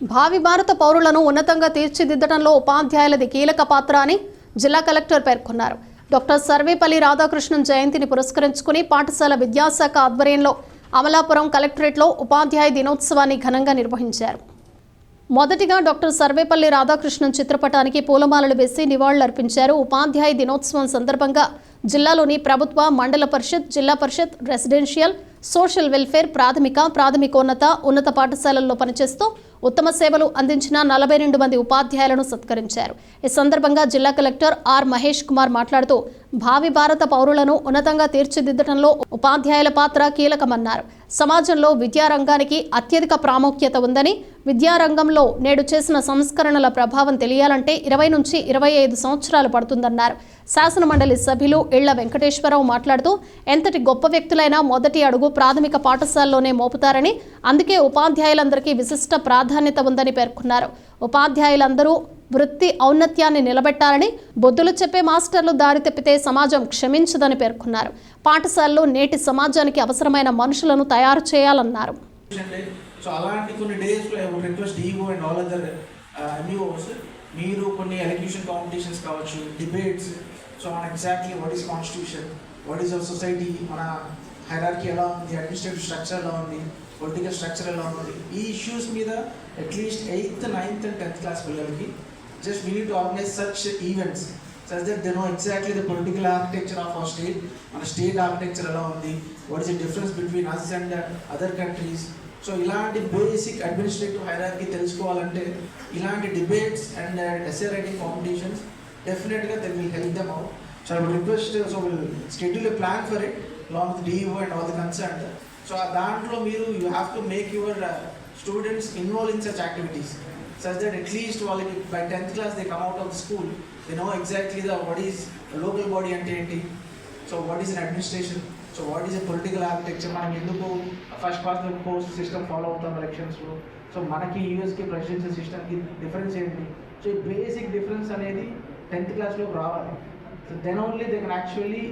భావి భారత పౌరులను ఉన్నతంగా తీర్చిదిద్దడంలో ఉపాధ్యాయులది కీలక పాత్ర అని జిల్లా కలెక్టర్ పేర్కొన్నారు. డాక్టర్ సర్వేపల్లి రాధాకృష్ణన్ జయంతిని పురస్కరించుకుని పాఠశాల విద్యాశాఖ ఆధ్వర్యంలో అమలాపురం కలెక్టరేట్లో ఉపాధ్యాయ దినోత్సవాన్ని ఘనంగా నిర్వహించారు. మొదటిగా డాక్టర్ సర్వేపల్లి రాధాకృష్ణన్ చిత్రపటానికి పూలమాలలు వేసి నివాళులర్పించారు. ఉపాధ్యాయ దినోత్సవం సందర్భంగా జిల్లాలోని ప్రభుత్వ మండల పరిషత్ జిల్లా పరిషత్ రెసిడెన్షియల్ సోషల్ వెల్ఫేర్ ప్రాథమిక ప్రాథమికోన్నత ఉన్నత పాఠశాలల్లో పనిచేస్తూ ఉత్తమ సేవలు అందించిన నలభై రెండు మంది ఉపాధ్యాయులను సత్కరించారు. ఈ సందర్భంగా జిల్లా కలెక్టర్ ఆర్ మహేష్ కుమార్ మాట్లాడుతూ భావి భారత పౌరులను ఉన్నతంగా తీర్చిదిద్దడంలో ఉపాధ్యాయుల పాత్ర కీలకమన్నారు. సమాజంలో విద్యారంగానికి అత్యధిక ప్రాముఖ్యత ఉందని విద్యారంగంలో నేడు చేసిన సంస్కరణల ప్రభావం తెలియాలంటే ఇరవై నుంచి ఇరవై ఐదు సంవత్సరాలు పడుతుందన్నారు. శాసనమండలి సభ్యులు ఇళ్ళ వెంకటేశ్వరరావు మాట్లాడుతూ ఎంతటి గొప్ప వ్యక్తులైనా మొదటి అడుగు ప్రాథమిక పాఠశాలలోనే మోపుతారని అందుకే ఉపాధ్యాయులందరికీ విశిష్ట ప్రాధాన్యత ప్రాధాన్యత ఉందని పేర్కొన్నారు. ఉపాధ్యాయులందరూ వృత్తి ఔన్నత్యాన్ని నిలబెట్టాలని బొద్దులు చెప్పే మాస్టర్లు దారి తప్పితే సమాజం క్షమించదని పేర్కొన్నారు. పాఠశాలలో నేటి సమాజానికి అవసరమైన మనుషులను తయారు చేయాలన్నారు. మీరు కొన్ని ఎలక్యూషన్ కాంపిటీషన్స్ కావచ్చు debates so on exactly what is constitution what is our society మన హైరార్కీ ఎలా ఉంది అడ్మినిస్ట్రేటివ్ స్ట్రక్చర్ ఎలా ఉంది పొలిటికల్ స్ట్రక్చర్ ఎలా ఉంది ఈ ఇష్యూస్ మీద at least eighth ninth and tenth class పిల్లలకి just we to organize such events such that they know exactly the political architecture of our state మన స్టేట్ ఆర్కిటెక్చర్ ఎలా ఉంది? What is the difference between us and other countries so ఇలాంటి basic administrative hierarchy తెలుసుకోవాలంటే ఇలాంటి debates and essay writing competitions డెఫినెట్గా then will help them out so I request so will schedule a plan for it long with DO and all the concern so ఆ దాంట్లో మీరు you have to make your students involve in such activities such that at least వాళ్ళకి by 10th class they come out of the school no exactly exactly the is local body అంటే ఏంటి? So what is an administration so what is a political architecture మనం ఎందుకు first pass course system follow అవుతాం ఎలక్షన్స్లో so మనకి యూఎస్కి presidential సిస్టమ్కి difference ఏంటి? సో ఈ బేసిక్ డిఫరెన్స్ అనేది టెన్త్ క్లాస్లోకి రావాలి. So then only they can actually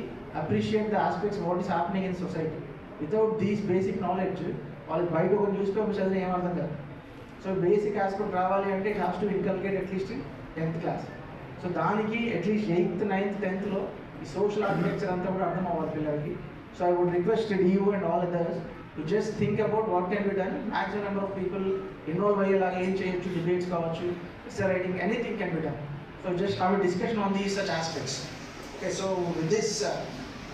appreciate the aspects what is happening in society without these basic knowledge వాళ్ళకి బయట ఒక న్యూస్ పేపర్ చదివిన ఏమర్థం కాదు. సో బేసిక్ ఆస్పెక్ట్ రావాలి అంటే it has to inculcate at least tenth class so దానికి at least eighth ninth టెన్త్లో ఈ సోషల్ ఆర్కిటెక్చర్ అంతా కూడా అర్థం అవ్వాలి పిల్లలకి. So I would request you and all others to just think about what can be done maximum number of people involve అయ్యేలాగా ఏం చేయొచ్చు డిబేట్స్ కావచ్చు essay writing anything can be done so just have discussion on these such aspects okay so with this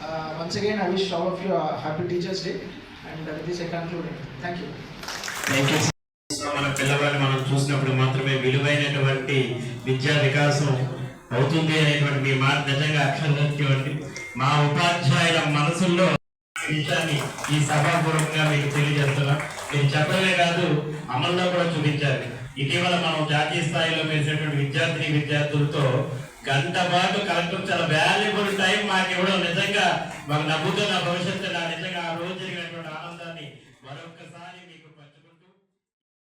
Uh, once again, I wish all of you a happy Teachers Day. And uh, with this, I conclude. Thank you. Thank you. మన పిల్లవాడిని మనం చూసినప్పుడు మాత్రమే విలువైనటువంటి విద్యా వికాసం అవుతుంది అనేటువంటి మీ మాట నిజంగా అక్షరసత్యం మా ఉపాధ్యాయుల మనసుల్లో విషయాన్ని ఈ సభాపూర్వకంగా మీకు తెలియజేస్తున్నాం మీరు చెప్పడమే కాదు అమల్లో కూడా చూపించాలి ఇటీవల మనం జాతీయ స్థాయిలో వేసినటువంటి విద్యార్థిని విద్యార్థులతో గంట పాటు కలెక్టర్ చాలా వాల్యుబుల్ టైం మాకు ఇవ్వడం. నిజంగా మాకు నవ్వుతున్న భవిష్యత్తు నా నిజంగా ఆ రోజు జరిగినటువంటి ఆనందాన్ని మరొకసారి మీకు